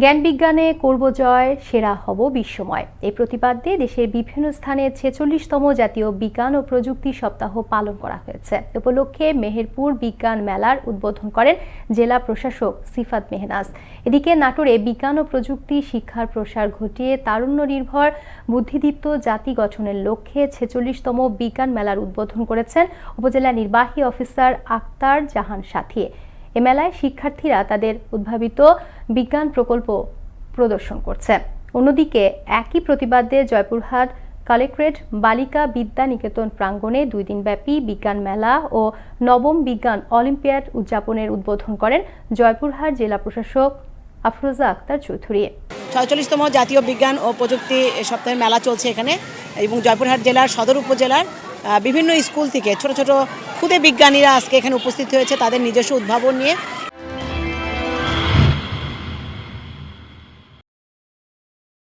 জ্ঞান বিজ্ঞানে করব জয়, সেরা হব বিশ্বময়। এই প্রতিপাদ্যে দেশের বিভিন্ন স্থানে ছেচল্লিশতম জাতীয় বিজ্ঞান ও প্রযুক্তি সপ্তাহ পালন করা হয়েছে। উপলক্ষে মেহেরপুর বিজ্ঞান মেলার উদ্বোধন করেন জেলা প্রশাসক সিফাত মেহনাজ। এদিকে নাটোরে বিজ্ঞান ও প্রযুক্তি শিক্ষার প্রসার ঘটিয়ে তারুণ্য নির্ভর, বুদ্ধিদীপ্ত জাতি গঠনের লক্ষ্যে ছেচল্লিশতম বিজ্ঞান মেলার উদ্বোধন করেছেন উপজেলা নির্বাহী অফিসার আক্তার জাহান সাথী। এ মেলায় শিক্ষার্থীরা তাদের উদ্ভাবিত বিজ্ঞান প্রকল্প প্রদর্শন করছে। অন্যদিকে একই প্রতিবাদে জয়পুরহাট কালেক্টরেট বালিকা বিদ্যা নিকেতন প্রাঙ্গণে দুই দিনব্যাপী বিজ্ঞান মেলা ও নবম বিজ্ঞান অলিম্পিয়াড উদযাপনের উদ্বোধন করেন জয়পুরহাট জেলা প্রশাসক আফরোজা আক্তার চৌধুরী। ছয়চল্লিশতম জাতীয় বিজ্ঞান ও প্রযুক্তি সপ্তাহের মেলা চলছে এখানে এবং জয়পুরহাট জেলার সদর উপজেলার বিভিন্ন স্কুল থেকে ছোট ছোট ক্ষুদে বিজ্ঞানীরা আজকে এখানে উপস্থিত হয়েছে, তাদের নিজস্ব উদ্ভাবন নিয়ে।